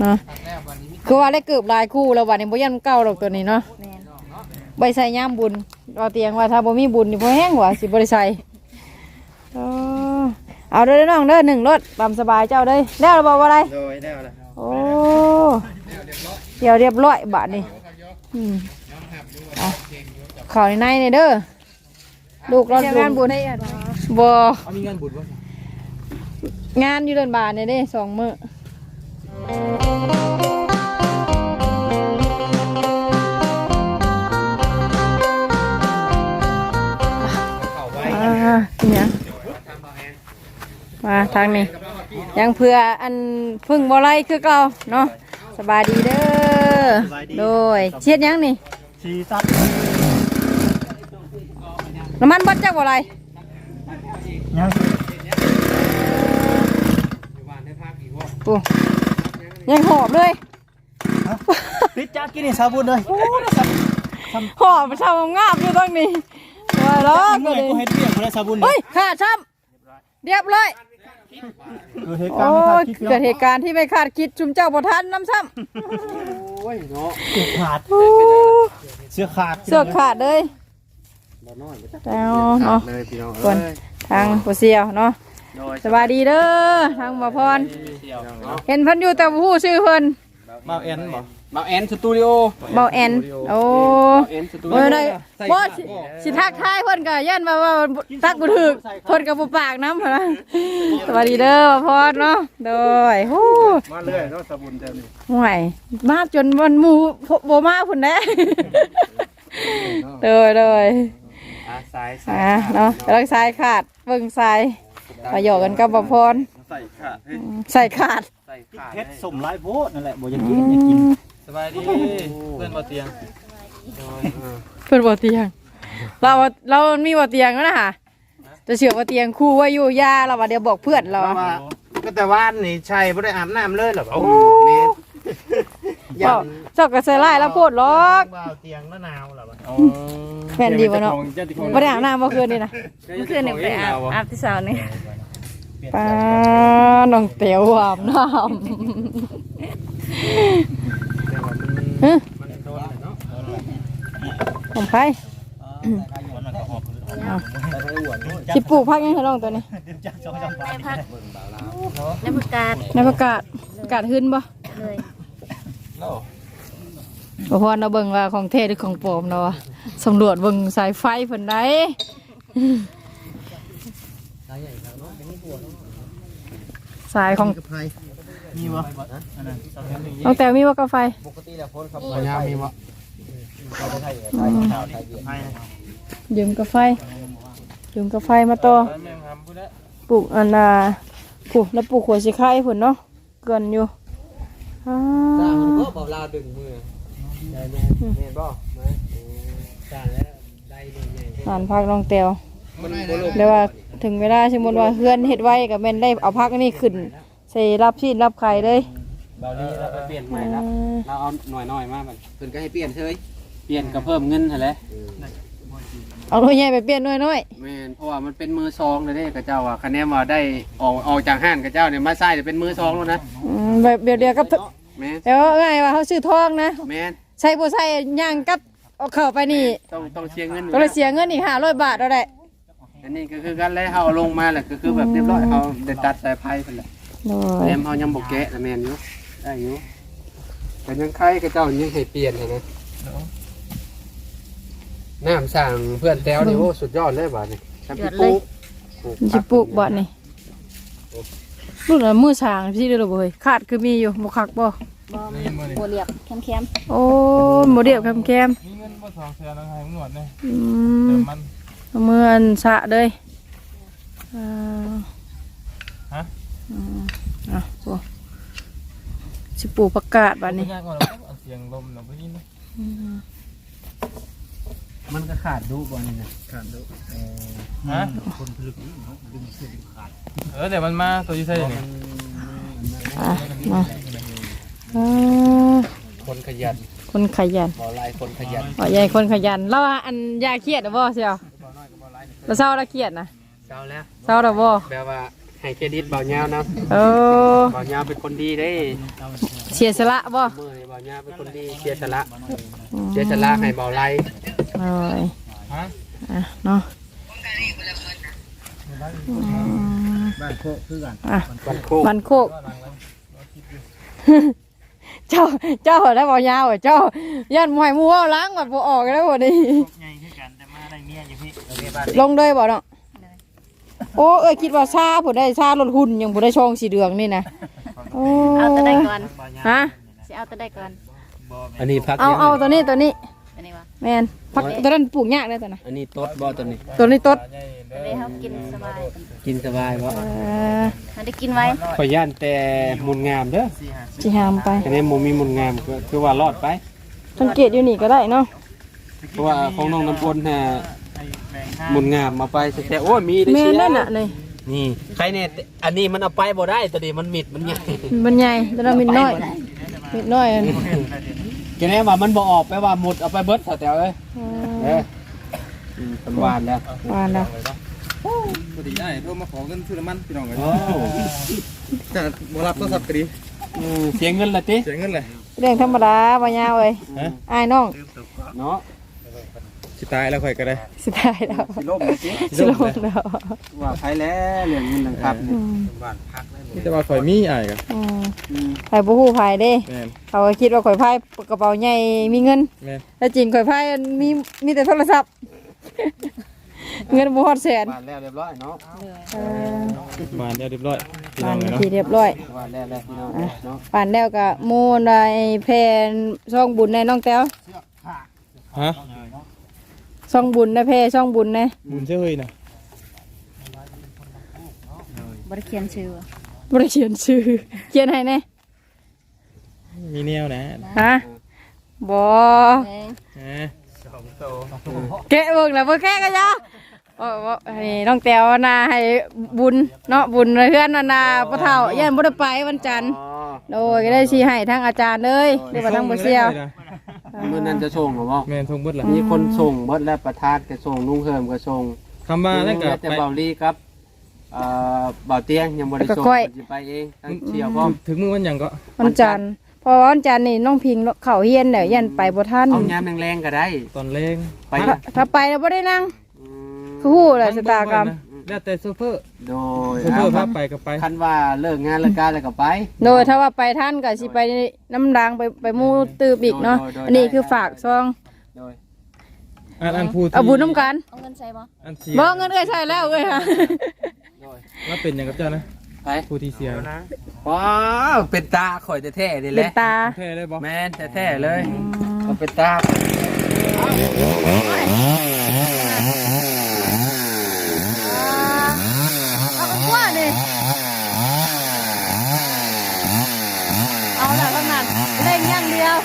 เนาะคือว่าได้เกือบหลายคู่แล้ววันนี้บ่ยันเก่าดอกตัวนี้เนาะแม่นใบใส่ย่ามบุญเอาเตียงว่าถ้าบ่มีบุญนี่บ่แห้งว่ะสิบ่ได้ใส่เออเอาเด้อน้องเด้อหนึ่งรถตามสบายเจ้าเด้อแล้วเราบอกว่าอะไร โดยแล้วล่ะโอ้เดี๋ยวเรียบร้อยบาทนี่อืมเอาเข่าในในนี่เด้อลูกเรางานบุญให้บ่ เอามีเงินบุญบ่ งานอยู่เดินบานเนี่ยเด้สองมื้อ เข้าไว้อ่าเนี่ยมาทางนี้ ยังเพื่ออันพึ่งบ่ไรคือเก่าเนาะสบายดีเด้อโดยเชียดยังนี่ชีซัดน้ำมันบดจักบ่ไรยังปู ยังหอบเลยปิดจากกินนี่ซาบุญเลยโอ้ยซาหอบเช่างาบอยู่ตรงนี้ว่าล้อเมื่ก็อไหร่ดีกูให้เรียกคนละซาบุญเฮ้ยขาดช้ำเรียบร้อยเกิดเหตุโอ้การณ์ไม่คาดคิดยเกิดเหตุการณ์ที่ไม่คาดคิดชุมเจ้าบ่ทันน้ำซ้โอ้ยเนาะเสื้อขาดำโอ้เสื้อขาดเสือกขาดเลยแล้วเนาะเลยพี่น้องส่วนทางผู้เสียวเนาะ โดยสวัสดีเด้อทางบ่พร เห็นเพิ่นอยู่แต่บ่ฮู้ชื่อเพิ่นมาเอ็นบ่มาแอนสตูดิโอเบาแอนโอ้แอนสตูดิโอ้โอยได้บ่สิสิทักทายเพิ่นก็ยันว่าว่าทักบ่ถูกเพิ่นก็บ่ปากนำหั่นนะสวัสดีเด้อบ่พรเนาะโดยฮู้มาเรื่อยเนาะซาบุญเต็มนี่ห่วยมาจนวันหมู่บ่มาพุ่นแน่โดยโดยอะสายสายอ่าเนาะกำลังสายขาดเบิ่งสาย ประโยชน์กันกับบ่พรใส่ขาดใส่ขาด ใส่ขาดเพชรสมหลายโพดนั่นแหละบ่อยากกินอยากกินสบายดีเพื่อนมาเตียงเพิ่นบ่เตียง เราเรามีบ่เตียงแล้วนะค่ะจะเชื่อว่าเตียงคู่ไว้อยู่ยาเราว่าเดี๋ยวบอกเพื่อนเราเพราะว่าก็แต่ว่านนี่ชัยไม่ได้อาบน้ำเลยเหรอโอ้เมตรเจ้าเจ้าก็ใส่ร้ายแล้วโพดหรอกบ่าวเตียงละนาวล่ะบ่ แม่นดีบ่เนาะบ่ได้อาบน้ำเมื่อคืนนี่นะเมื่อคืนหนึ่งไปอาบอาบที่เช้านี่ป้าน้องเตียวอาบน้ำฮะของใครสิปลูกพักยังไงน้องตัวนี้พักแล้วประกาศในประกาศประกาศขึ้นบ่เลย บ่พอเราเบิ่งว่าของเทหรือของปลอมเนาะสำรวจเบิ่งสายไฟเพิ่นได้สายของมีบ่อันนั้นซาบุญนี่น้องแต้วมีว่ากาไฟปัญญามีวะให้ยืมกาไฟยืมกาไฟมาต่อปลูกอันน่ะปลูกแล้วปลูกหัวสิไข่พุ่นเนาะเกินอยู่อ่าก็บอกลาดึงมือ ได้เลยเห็นบ่มาจานแล้วได้เลยไงอ่านพักน้องแต้วมันบ่ลงเดี๋ยวว่าถึงเวลาสมมติว่าเฮือนเฮ็ดไว้ก็แม่นได้เอาพักอันนี้ขึ้นใส่รับชีดรับไข่เลยเบานี้เราไปเปลี่ยนใหม่อ่าแล้วเราเอาหน่อยหน่อยๆมามันเพิ่นก็ให้เปลี่ยนเฉยเปลี่ยนก็เพิ่มเงินหั่นแหละเอาตัวใหญ่ไปเปลี่ยนน้อยแม่นเพราะว่ามันเป็นมือซองเลยเด้กระเจ้าว่าคะแนนว่าได้ออกออกจากห้านกระเจ้าเนี่ยมาใส่เนี่ยเป็นมือซองแล้วนะๆอืมแบบเดียวๆกับแม่นแต่ว่าไงว่าเขาซื้อทองนะ แม่น ใช้บ่ใช้ย่างกับเอาเข้าไปนี่ต้องต้องเชียร์เงินก็เลยเสียเงินอีก500บาทเอาได้อันนี้ก็คือการเลยเอาลงมาแหละก็คือแบบเรียบร้อยเอาเด็ดตัดสายไพ่ไปแหละโดแถยมเอายังบกแกะนะแม่นอยู่ได้อยู่แต่ยังใครก็เจ้ายังให้เปลี่ยนนะนะน้ำสั่งเพื่อนแต้วนี่โอ้สุดยอดเลยบาดนี่ทำพี่ปุ๊กมันสิปลูกบ่นี่ลูกน่ะมือสร้างพี่เด้อบ่เฮ้ยขาดคือมีอยู่บ่คักบ่ บอมบัวเหลียบแคมโอ้โมเดียวแคมมีเงินบ่สองแสนแล้วให้มึงหนวดเลยๆอืเติมมมันเอามืออันสะเลยอ่าฮะอืมอะโอ้สิปลูกประกาศบัดนี้ ยากกว่าเราเอาเสียงลมเราไปยินเลยมันก็ขาดดูบ่นี่นะขาดดูฮะคนผลึกนี่เนาะดึงเสื้อดึงขาดเออเดี๋ยวมันมาตัวอยี่ใส่นี่อะมา อ่าคนขยันคนขยันบ่ลายคนขยันอ๋อใหญ่คนขยันแล้วว่าอันยาเครียดหรือบ่เชียวแล้วเศร้าแล้วเครียดนะเจ้าแล้วเศร้าหรือบ่แปลว่าแฮให้เครดิตบ่าวยาวนะโอ้บ่าวยาวเป็นคนดีได้เสียสละบ่มือนี่บ่าวยาวเป็นคนดีเสียสละเสียสละให้เบาไล่โอ้ยฮะอะเนาะอืมบ้านโคกคือกันอะวันโคกมันโคก เจ้าเจ้าได้บ่ยาวอะเจ้าย่านมวยหมูเอาล้างบัดบ่ออกแล้วบ่นี้ใหญ่คือกันแต่มาได้เมียอยู่พี่โอเคบ้านลงเลยบ่เนาะโอ้เอ้ยคิดว่าซาผู้ได้ซารถหุ่นยังผู้ได้ช่องสีเหลืองนี่นะโอ้เอาตัวได้ก่อนฮะสิเอาตัวได้ก่อนอันนี้พักเอาเอาตัวนี้ตัวนี้อันนี้วะแมน พักตัวนั้นปลูกยากเลยตัวน่ะอันนี้ตดบ่ตัวนี้ ตัวนี้ต้นตัวนี้เขากินสบายกินสบายบ่เออมันได้กินไว้ ขอย่านแต่มุนงามเด้อสิหามไป อันนี้บ่มีมุนงามก็คือว่ารอดไป สังเกตอยู่นี่ก็ได้เนาะ เพราะว่าของน้องน้ำปนน่ะมุนงามมาไปแต่โอ้ยมีได้แม่เชียนั่นน่ะนี่นี่ใครเนี่ยอันนี้มันเอาไปบ่ได้ตัวนี้มันมิดมันใหญ่มันใหญ่ตัวนั้นมิดน้อยมิดน้อยอัน แกแน่ว่ามันบ่ออกไปว่าหมดเอาไปเบิดแถวๆเอ้ยเอเออออืมเป็นหวานแล้ววานแล้ว พอดีได้โทรมาขอเงินซื้อน้ำมันพี่น้องกันโอ้จะบ่รับโทรศัพท์ก็ดีอืมเสียเงินละติเสียเงินเลย เรื่องธรรมดาบ่ยาวเอ้ยฮะอ้ายน้อง เนาะ สิตายแล้วค่อยก็ได้ สุดท้ายแล้วสิลบเลยติสิลงแล้วว่าใครแล้วเรื่องเงินนะครับอืมนี่แต่ว่าข่อยมีอ้ายก็อืมอืมไผบ่ฮู้ไผเด้ แม่นเขาก็คิดว่าข่อยไพ่กระเป๋าใหญ่มีเงิน แม่นแต่จริงข่อยไพ่มีมีแต่โทรศัพท์ เงินบ่ฮอดแสนบ้านแล้วเรียบร้อยเนาะเออบ้านเรียบร้อยพี่บ้าน้อนงเลยเนาะที่เรียบร้อยบ้านแล้วแล้วพี่น้องเนาะป่านแล้วก็หมู่ได้แพนช่องบุญในน้องแต้วฮะ ช่องบุญในแพช่องบุญในบุญเชื่อเฮ้ยนะบริเขียนชื่อบ่ได้เขียนชื่อ เขียนให้แน่มีแนวนะฮะบ่แม่งฮะแกะเบิ่งแล้วบ่แกะก็ยาโอ้บ่ให้น้องแต้วน่ะให้บุญเนาะบุญเพื่อนน่ะน่ะบ่เฒ่าย่านบ่ได้ไปวันจันทร์อ๋อโดยก็ได้ชี้ให้ทั้งอาจารย์เลยหรือว่าทั้งบ่เซียว มื้อนั้นจะส่งหรือบ่แม่นทงเบิดล่ะมีคนส่งเบิดแล้วประธานก็ส่งลุงเฮิมก็ส่งคำว่านั่นก็แต่ไปเบาลีครับเอ่อเบาเตียงยังบ่ได้ส่งสิไปเองทั้งเชียวพร้อมถึงมือวันหยังก็วันจันทร์เพราะว่าวันจันทร์นี่น้องพิงเข้าเฮียนแล้วยันไปบ่ทันเอายามแรงๆก็ได้ ตอนแรงไปถ้าถ้าไปแล้วบ่ได้นั่งอืมคือฮู้แหละชะตากรรม แล้วแต่โซเฟอร์โดยโซเฟอร์พาไปก็ไปคันว่าเลิกงานเลิกการแล้วก็ไป โดยถ้าว่าไปท่านก็สิไปน้ำรางไปไปหมู่ตืบอีกเนาะโดยโดยอันนี้คือฝากซองโดยอันอันพูดเอาบุญน้ำกันเอาเงินใส่บ่อันเสียบ่เงินเอ้ยใช่แล้วเอ้ยค่ะโดยแล้วเป็นหยังกับเจ้านะไปผู้ที่เสียว้าวเป็นตาข่อยแท้ๆนี่แหเป็นละตาแท้เลยบ่แม่นแท้ๆเลยก็เป็นตาเอาก็กว่านี่เอาล่ะทั้งนั้นเล่นอย่างเดียว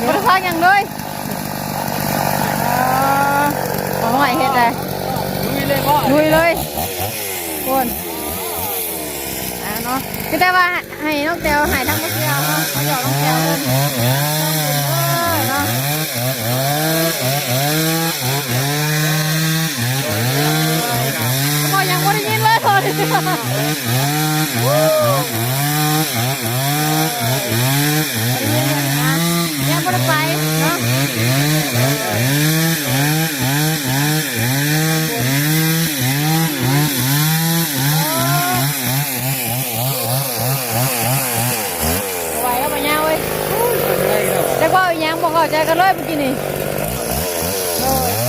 ทางอย่างเลยบ่ได้ฟังอย่างเลยเออเอาหน่อยเฮ็ดได้ลุยเลยบ่ลุยเลยคนอ่าเนาะก็แต่ว่าให้น้องแต้วให้ทั้งหมดเดียวเนาะเขาหยอกน้องแต้วเลยเออเนาะก็ยังไม่ได้ยินเลยคนยังไม่ได้ไปเนาะไหวแล้วไปยังเว้ยแต่ว่าอีหยังบอ กเข้าใจกันเลยเมื่อกี้นี่โอ้ย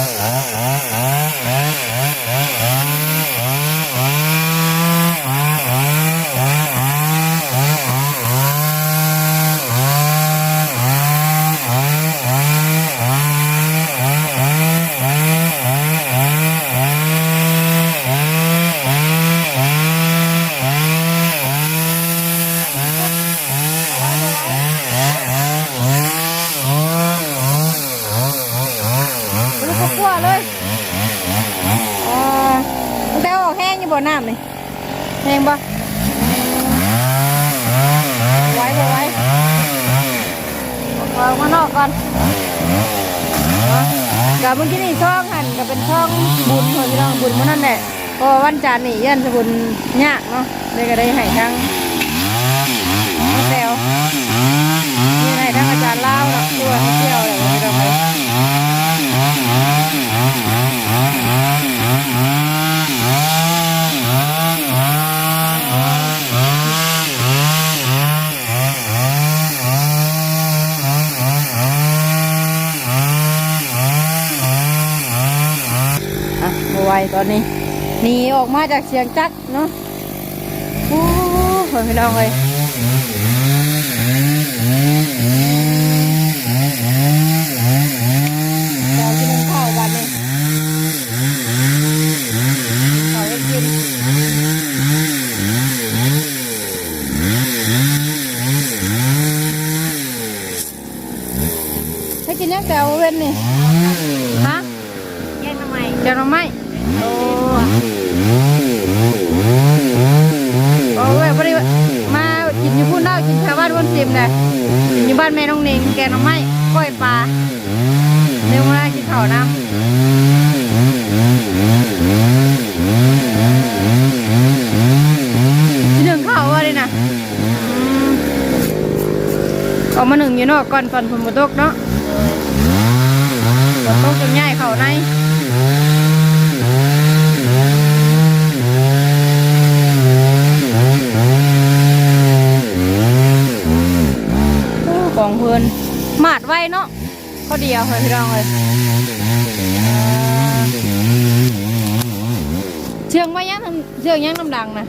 มันก็กลัวเลยอ่าตั้งแต่ออกแห้งอยู่บ่ น้ำนี่แห้งบ่ไว้บ่ไว้ออกมานอกก่อนกับเมื่อกี้นี่ช่องหันก็เป็นช่องบุญหัวพี่น้องบุญมันนั่นแหละก็วันจันทร์นี่ยันสบุญยากเนาะเลยก็ได้ให้ทั้งน้องแตวนี่ให้ทั้งอาจารย์เลาเนาะตัวเที่ยวเลยไม่ต้องไปอะมาไว ตอนนี้หนีออกมาจากเสียงจักเนาะโอ้โหพี่น้องเลยเรากินข้าววันนี้ข้าวให้กินให้กินยังแต่เอาเว้นนี่ฮะ แยกทำไม เดี๋ยวเราไม่โอ้โอ้ยพอดีมากินอยู่พุ่นได้กินแถ วบ้านบนซิมเลยกินอยู่บ้านแม่น้องเน่งแกงหน้องไม้ก้อยปลาเดี๋ยวมากินข้าวน้ำที่หนึ่งข้าวว่าเลยนะอืมออกมาหนึ่งอยู่เนอกก่อนก่อนฝนมาตกเนาะฝนตกจนง่ายเข่าใน โอ้ของเพื่อนหมาดไว้เนาะข้อเดียวเลยพี่น้องเลยเอ่อเชื่องไว้ยังทำเชื่องยังน้ำดังนะ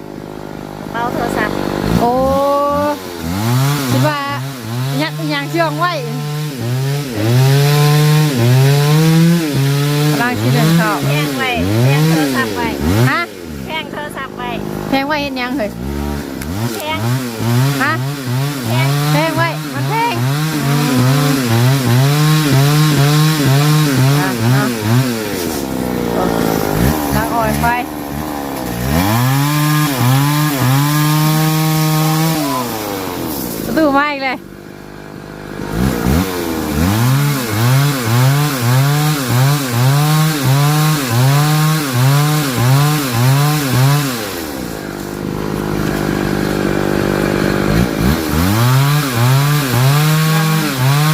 เบาโทรศัพท์โอ้คิดว่ายัดอีหยังเชื่องไว้กำลังคิดเรื่องข้าวแพงไว้แพงโทรศัพท์ไว้ฮะแพงโทรศัพท์ไว้แพงไว้เห็นยังเหรอแพงฮะ แพง แพงไว้ มันแพงอะเอาล้างอ่อยไป ประตูมาอีกเลย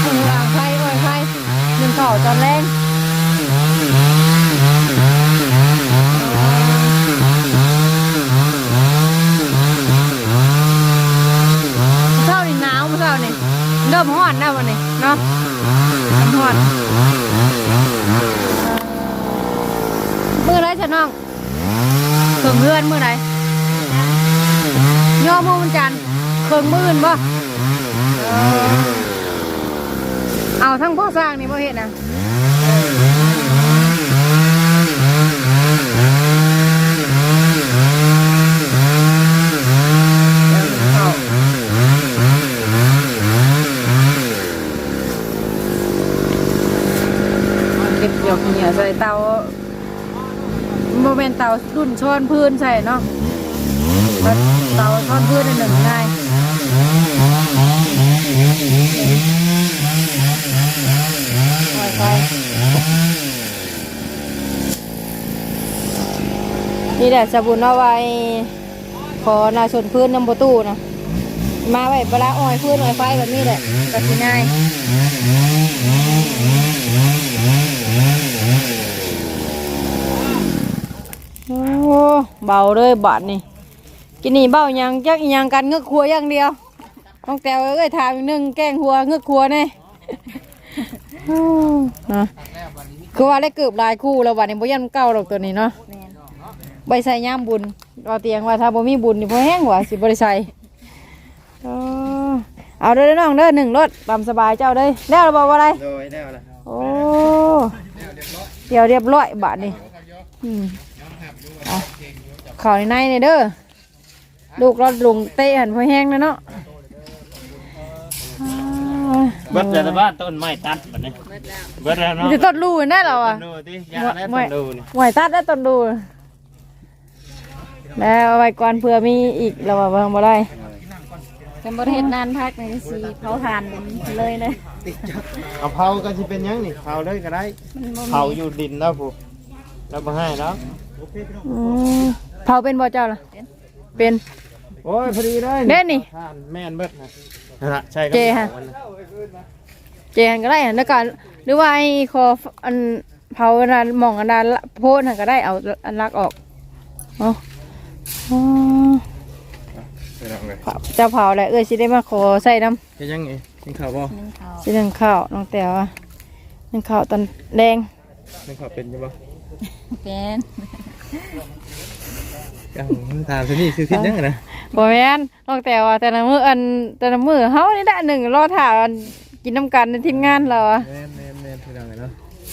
เอาวางไฟอ่อยไฟหนึ่งเข่าตอนแรกเช้านี่หนาวเช้านี่เริ่มฮ้อนแล้ววันนี้เนาะเริ่มฮ้อนมือไรฉันน้องถึงเพื่อนมือไรย่อมือวันจันทร์เคิงมืออื่นบ่เออ เอาทั้งพ่อสร้างนี่พ่เห็นนะเก็บหยอกเหนียวใส่เตาโมเมนเตารุ่นช้อนพื้นใส่เนาะเตาช้อนพื้นอันหนึ่งง่ายปล่อยไปนี่แหละสบุนเอาไว้ขอนาชนพื้นน้ำประตูนะมาไว้เวลาอ้อยพื้นอ้อยไฟแบบนี้แหละก็สิง่ายโอ้ เบาเลยบาทนี่กินนี่เบายังจักอีหยังกันเงือกครัวอย่างเดียวต้องแตวเอ้ยถามอีกหนึ่งแกงหัวเงือกครัวแน่ นะคือว่าได้เกือบหลายคู่แล้ววันนี้บ่ยันเก่าหรอกตัวนี้เนาะแมนใบใส่ย่ามบุญเราเตียงว่าถ้าบ่มีบุญนี่บ่แห้งหว่าสิบ่ได้ใส่เออเอาเด้อน้องเด้อหนึ่งรถตามสบายเจ้าเด้อแล้วเราบอกว่าอะไร โดยแล้วล่ะโอ้ เดี๋ยวเรียบร้อยบาทนี่อืมเอาเข่าในในนี่เด้อลูกรถลุงเตะหันพอแห้งแล้วเนาะอ่าเบิดแต่ละบ้านต้นไม้ตัดบัดนี้เบิดแล้วมันเนาะจะต้นรูนั่นเหรอวะต้นดูติยาแล้วต้นดูนี่หวยตัดได้ต้นดูแล้วเอาไว้ก่อนเผื่อมีอีกเราว่าเบิ่งบ่ได้กันบริเฮ็ดนานพักในสีเผาทานเลยเลยเอาเผาก็สิเป็นหยังนี่เผาเลยก็ได้มันบ่เผาอยู่ดินแล้วผู้แล้วบ่ให้แล้วมอืม เผาเป็นบ่เจ้าล่ะเป็นโอ้ยพอดีเลยเด่นนี่ท่านแม่นเบิดนะนั่นล่ะใช่ครัเจฮะเจหันก็ได้หันแล้วก็หรือว่าไอ้คออันเผาอันนั้นหมองอันนั้นละโพดหันก็ได้เอาอันลักออกเนาะอ๋อพี่น้องเลยเจ้าเผาแหละเอ้ยสิได้มาขอใส่น้เฮ็ดยังไงกินข้าวบ่นึ่งเขาำสินึ่งข้าวน้องแต้วอะนึ่งข้าวตอนแดงกินข้าวเป็นอยู่บ่เป็น ยังถามซะนี่คือคิดยังไงนะบ่แม่นน้องแต้วอะแต่ละมื้ออันแต่ละมื้อเฮานี่แหละหนึ่งรอถ่าอันกินน้ำกันในทีมงานเราอะแม่นแม่นแม่นพี่น้องเลยเนาะ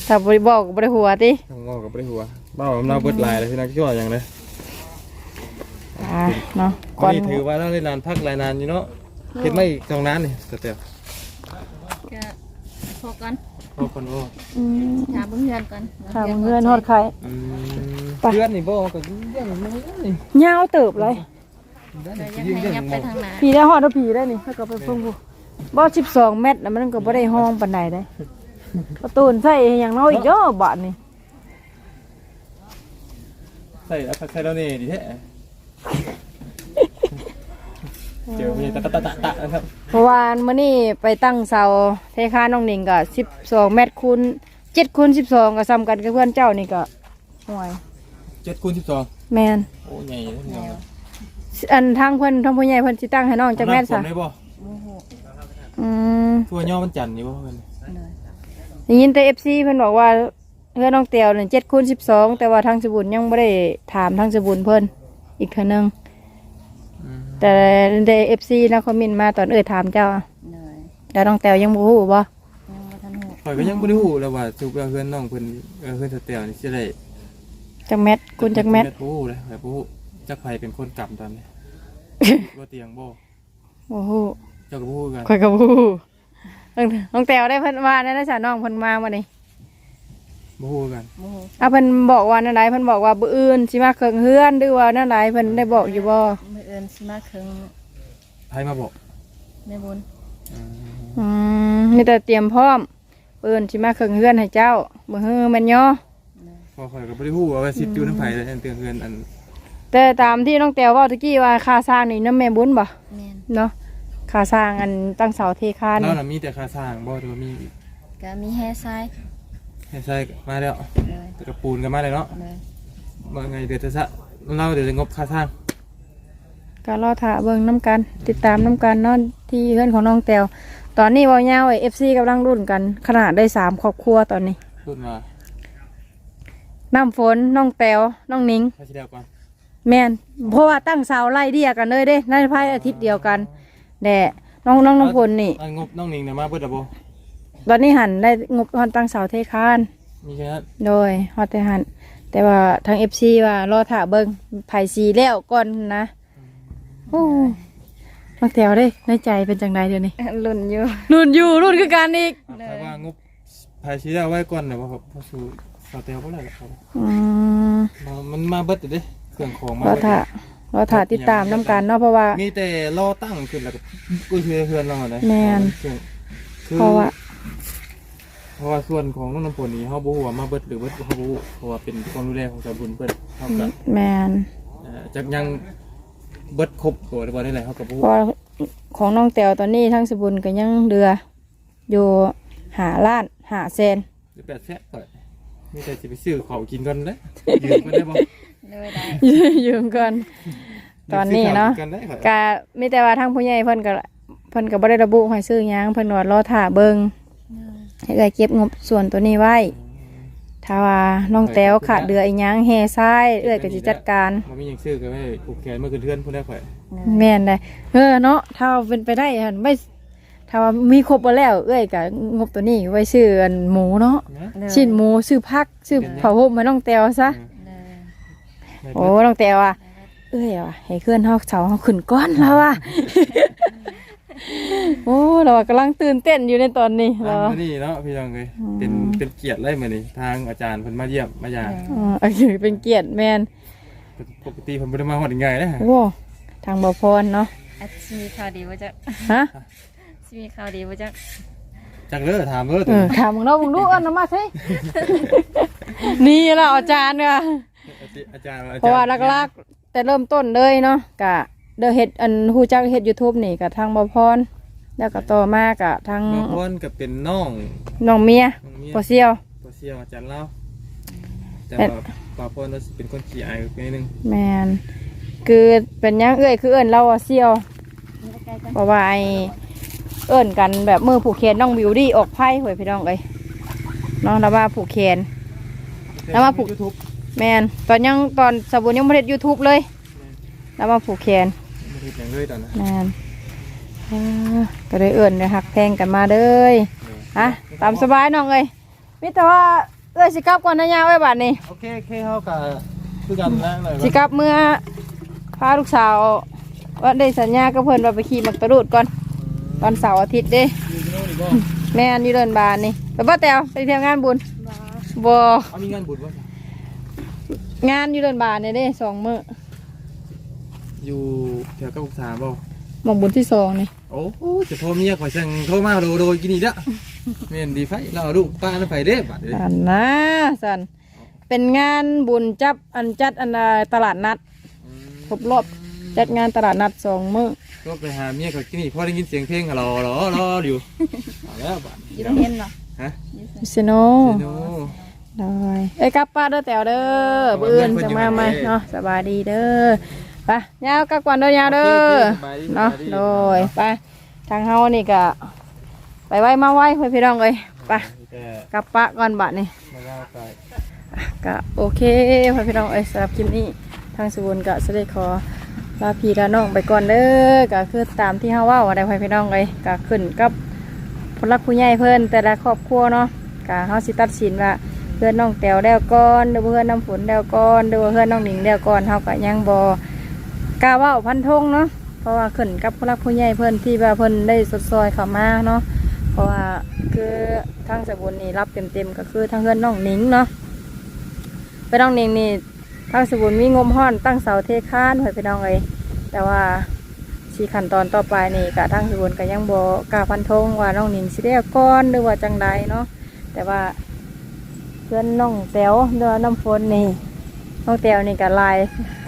ถ้าบ่ได้บอกก็บ่ได้หัวติทางงอกกับบ่ได้หัวเบ้าเราเบิดหลายเลยพี่น้องคิดว่าหยังเลยอ่าเนาะก่ก่ออนนถือว่าเราได้นานพักหลายนานอยู่เนาะเฮ็ดไม่ตรงนั้นนี่สเต็ปก็พอกัน โอ้คนโอ้อืมถามเพื่อนก่อนถามเพื่อนฮอดใคร อืมไป เพื่อนนี่บ่ก็เรื่องมันนี่ยาวเติบเลยก็ยังให้ยับไปทางหน้าผีได้ฮอดเอาผีได้นี่ถ้าก็ไปเพิ่งผู้บ่12เมตรน่ะมันก็บ่ได้ห้องปานใดได้ประตูนใส่อย่างน้อยอีกเด้อบาดนี่ใส่ใส่แล้วนี่ดิแท้ เจอมีตะตะตะตะนะครับเพราะว่ามื้อนี้ไปตั้งเสาเทคาน้องหนิงก็12เมตรคูณ7คูณ12ก็ซ้ำกันกับเพื่อนเจ้านี่ก็ห่วย7คูณ12แม่นโอ้ใหญ่เลยพี่น้องอันทางเพิ่นทางผู้ใหญ่เพิ่นสิตั้งให้น้องจักแม่นซะได้บ่อืมทั่วย่อมันจันทร์นี่บ่เพิ่นได้ยินแต่ FC เพิ่นบอกว่าเพื่อนน้องเตียวนี่7คูณ12แต่ว่าทางสบุญยังบ่ได้ถามทางสบุญเพิ่นอีกเทื่อนึงอืม แต่ได้เอฟซีนะคอมเมนต์มาตอนเอ่ยถามเจ้าอะเลยแต่น้องแตวยังบ่ฮู้บ่ยังบ่ทันหูข่อยก็ยังบ่ได้ฮู้เลยว่าสุกเพื่อนน้องเพิ่นเออเพิ่นสเตลนี่สิได้จักแมทคุณจักแมทบ่ฮู้เลยข่อยบ่ฮู้จักไผเป็นคนกำตอนนี้ บ่เตียงบ่บ่ฮู้เจ้าก็บ่ฮู้กันข่อยก็บ่ฮู้น้องน้องแตวได้เพิ่นว่าได้แล้วจ้ะน้องเพิ่นมาบ่นี่บ่ฮู้กันโมโหอะเพิ่นบอกว่านั่นใดเพิ่นบอกว่ามื้ออื่นสิมาเครื่องเฮือนหรือว่านั่นใดเพิ่นได้บอกอยู่บ่มื อเอินสิมาเคิงไผมาบอกในบุญอืมมีแต่เตรียมพร้อมมื้ออื่นสิมาเครื่องเฮือนให้เจ้าบ่ฮือแม่นย่อพอข่อยก็บ่ได้ฮู้ว่าสิอยู่นำไผเลยอันเตือนเพื่อนอันแต่ตามที่น้องแตวเว้าตะกี้ว่าค่าสร้างนี่นำแม่บุญบ่แม่นเนาะค่าสร้างอันตั้งเสาเทคานเรานี่น่ะมีแต่ค่าสร้างบ่หรือว่ามีก็มีแห่ทรายให้ใช้มาแล้วเลยแต่กระปูนก็มาแล้วเนาะเลยว่าไงเดี๋ยวจะซะเราเดี๋ยวจะงบค่าสร้าง ก็รอถ่าเบิ่งน้ำกัน ติดตามน้ำกันเนอนที่เพื่อนของน้องแตวตอนนี้เวอลยาวไอเอฟซีกำลังรุ่นกัน ขนาดได้สามครอบครัวตอนนี้พูดมาน้ำฝนน้องแตวน้องนิงให้สิเดียวก่อนแม่นเพราะว่าตั้งเสาไล่เดียกันเลยเด้ในภายอาทิตย์เดียวกันแด่น้องน้องน้องฝนนี่ อันงบน้องนิงเนี่ยมาเบิดแล้วบ่ตอนนี้หันได้งบฮอนตั้งเสาเทคาน มีแค่นั้นโดยฮอดแต่หันแต่ว่าทางเอฟซีว่ารอถ่าเบิ่งไผ่สีแล้วก่อนนะ โอ้น้องแตวเด้ในใจเป็นจังไดเดี๋ยวนี้ลุ่นอยู่รุ่นอยู่รุ่นคือกันอีกอะแต่ว่างบภายชีได้เอาไว้ก่อนนะว่าครับพอสู่สเตลบ่ได้หรอกครับอืมมามันมาเบิดเด้เครื่องของมาเราเบิดถ่าเราถ่าติดตามน้ำกันเนาะเพราะว่า มีแต่รอตั้งขึ้นแล้วก็อุ้ยเพื่อนเพื่อนเราเลยแม่นคือเพราะว่าเพราะว่าส่วนของน้องน้ำฝนนี่เฮาบ่ฮู้ว่ามาเบิดหรือเบิดเฮาบ่ฮู้เพราะว่าเป็นความดูแลของชาวบุญเพิ่นเฮาก็แมนเอ่อจักยัง เบิดครบตัวบ่ได้แหละเฮาก็บ่เพฮู้ราะว่าของน้องแตวตอนนี้ทั้งสบุญก็ยังเรืออยู่หาล้านหาเซนหรือแปดแสนก็มีแต่สิไปซื้อข้าวกินก่อนเด้ยืมเพิ่นได้บ่เลยได้ยืมกันตอนนี้เนาะยืมซื้อข้วกิกันได้ครับกะมีแต่ว่าทั้งผู้ใหญ่เพิ่นก็เพิ่นก็บ่ได้ระบุให้ซื้อหยังเพิ่นว่ารอถ่าเบิ่งให้เอ้อยเก็บงบส่วนตัวนี้ไว้ ถ้าว่าน้องแตวขาดเดืออีหยังแห่ซ้ายเอ้อยก็สิจัดการบ่มีหยังซื้อก็ไม่ผูกแขนเมื่อคืนเทือนพุ่นได้ข่อยแม่นได้เออเนาะถ้าเป็นไปได้หั่นไม่ถ้าว่ามีครบหมดแล้ว เอ้ยก็งบตัวนี้ไว้ซื้ออันหมูเนาะนะเลยชิ้นหมูซื้อผักซื้อเผาห่มมาน้องแตวซะเลยไม่โอ้น้องแตวอะเอ้ยว่ะให้เคลื่อนเฮาเสาเฮาขึ้นก้อนแล้วอะ โอ้เรากำลังตื่นเต้นอยู่ในตอนนี้ทาเรางมื้อนี้เนาะพี่น้องเอ้ยเป็นเป็นเกียรติเลยมื้อนี้ทางอาจารย์เพิ่นมาเยี่ยมมาหยามอ่าโอเคเป็นเกียรติแมนปกติเพิ่นบ่ได้มาฮอดง่ายๆนะโอ้ทางบ่พรเนาะอาจสิมีข่าวดีว่าจะฮะสิมีข่าวดีว่าจะจักเด้อถามเด้อเออถามมึงเนาะมึงดูเอันน้ำมาใช่นี่ล่ะอาจารย์เนี่ยอาจารย์อจย์เพราะว่าลักๆแต่เริ่มต้นเลยเนาะกะ เดอเฮ็ดอันฮู้จักเฮ็ด YouTube นี่กับทางบ่พร แล้วก็ต่อมากะทางบางคนก็เป็นน้องน้องเมียน้องเมียบ่เซียว ตัวเสียวอาจารย์เล่าแต่เอ๊ะว่าบางคนเราเป็นคนขี้อายนิดนึงแม่นคือเป็นหยังเอ้ยคือเอิ้นเราว่าเซียวใกล้ๆกันเพราะว่าไอ้เอิ้นกันแบบมือผูกแขนน้องวิวดี้ออกไพ่หวยพี่น้องเอ้ยน้องระว่าผูกแขน แล้วมาผูก ยูทูบแม่นตอนยังตอนสบุนยังไม่ได้ยูทูบเลย แล้วมาผูกแขน มาถึงอย่างเลยตอนนั้นแม่นอ้อก็เลยเอิ้นเลยหักแพงกันมาเลยฮะตามสบายน้องเอ้ยมิแต่ว่าเอ้ยสิกลับก่อนนะยาไว้บัดนี้โอเคโอเคเขากับคือกันนะหน่อยสิกลับเมื่อพาลูกสาวว่าได้สัญญากับเพิ่นว่าไปขี่มักตะรูดก่อนตอนเสาร์อาทิตย์เด้ แม่นอยู่เดินบานนี่ไปป้าแตวไปเที่ยวงานบุญบ่เอามีงานบุญวะงานอยู่เดินบานนี่เด้สองมื้อ อยู่แถวกับบุกสามบ่หมองบุญที่สองนี่โอ้โหจะโทรเมียข่อยสั่งโทรมาโดโดกินอีกละเมียนดีไฟเราเอาลูกป้านั่นไปเด้บัดเด้อันนะสันเป็นงานบุญจับอันจัดอันน่ะตลาดนัด ครบรอบ จัดงานตลาดนัดสองมื้อก็ไปหาเมียข่อยกินอีกพอได้ยินเสียงเพลงรอรอรออยู่เอาแล้วบัดอยู่ตรงเห็นเนาะฮะมิสโนเดี๋ยวได้เอ้ยกลับป้านเด้อแตวเด้อบื้ออื่นจะมาไหมเนาะสบายดีเด้อ ไปยาวกลับก่อนเด้อยาวเด้อเนาะโดยไปทางเฮานี่ก็ไปไว้มาไว้เพื่อนพี่น้องเลยไปแต่กลับปะก่อนบัดนี่ มาว่าไป ก็โอเคเพื่อนพี่น้องเอ้ยสำหรับคลิปนี้ทางสุวรรณก็จะได้ขอลาพี่ลาน้องไปก่อนเด้อก็คือตามที่เฮาเว่าว่าได้เพื่อนพี่น้องเลยก็ขึ้นกับผู้รักผู้ใหญ่เพิ่นแต่ละครอบครัวเนาะก็เฮาสิตัดสินว่าเพื่อนน้องแตวแล้วก่อนหรือว่าเพื่อนน้ำฝนแล้วก่อนหรือว่าเพื่อนน้องหนิงแล้วก่อนเฮาก็ยังบ่ กาว้าพันธงเนาะเพราะว่าขึ้นกับผู้รักผู้ใหญ่เพิ่นที่ว่าเพิ่นได้สดซอยเข้ามาเนาะเพราะว่าคือทางสบุญนี่รับเต็มๆก็คือทางเพื่อนน้องหนิงเนาะไปน้องเนงนี่ทางสบุญมีงมห้อนตั้งเสาเทคานไว้ไปน้องเลยแต่ว่าสีขั้นตอนต่อไปนี่กะทางสบุญก็ยังบ่กล้าฟันธงว่าน้องหนิงสิได้เอาก้อนหรือว่าจังใดเนาะแต่ว่าเพื่อนน้องแต๋วเรือว่าน้ำฝนนี่น้องแต๋วนี่ก็ลาย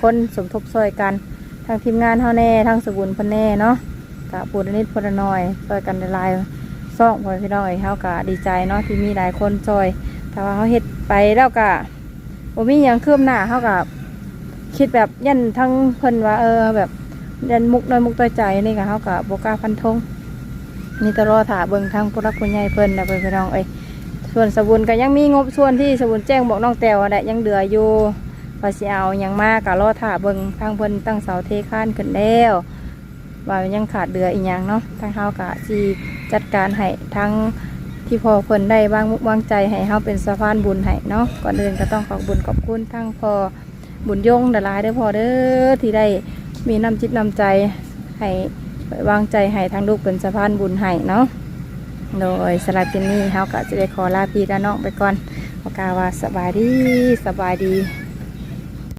คนสมทบช่วยกัน ทางทีมงานเฮาแน่ทางสบุญเพิ่นแน่เนาะกะปูนนิดพลน้อยช่วยกันลายซ่องพ่อพี่น้องเอ้เฮากะดีใจเนาะที่มีหลายคนช่วย แต่ว่าเฮาเฮ็ดไปแล้วกะผมมีอย่างคืบหน้าเขากับคิดแบบยันทั้งเพิ่นว่า เออแบบยันมุกน้อยมุกตัวใจนี่กับเขากับโบก้าฟันธงนี่ตลอถาเบิ่งทางผู้รักผู้ใหญ่เพิ่นนะเพิ่นพี่น้องเอ้ยส่วนสบุนก็ยังมีงบส่วนที่สบุนแจ้งบอกน้องแต้วแหละยังเหลืออยู่ พอสิเอายังมากกะรอถ่าเบิงทางเพิ่นตั้งเสาเทคานขึ้นแล้วว่ายังขาดเดืออีกอย่างเนาะทางเฮากะสิจัดการให้ทั้งที่พอเพิ่นได้วางมุกวางใจให้เฮาเป็นสะพานบุญให้เนาะก่อนอื่นก็ต้องขอบบุญขอบคุณทั้งพอบุญยงดลายเด้อพอเด้อที่ได้มีน้ำจิตน้ำใจให้วางใจให้ทางลูกเป็นสะพานบุญให้เนาะโดยสลับกินนี้เฮาก็จะได้ขอลาพี่และน้องไปก่อนขอกาวว่าสบายดีสบายดี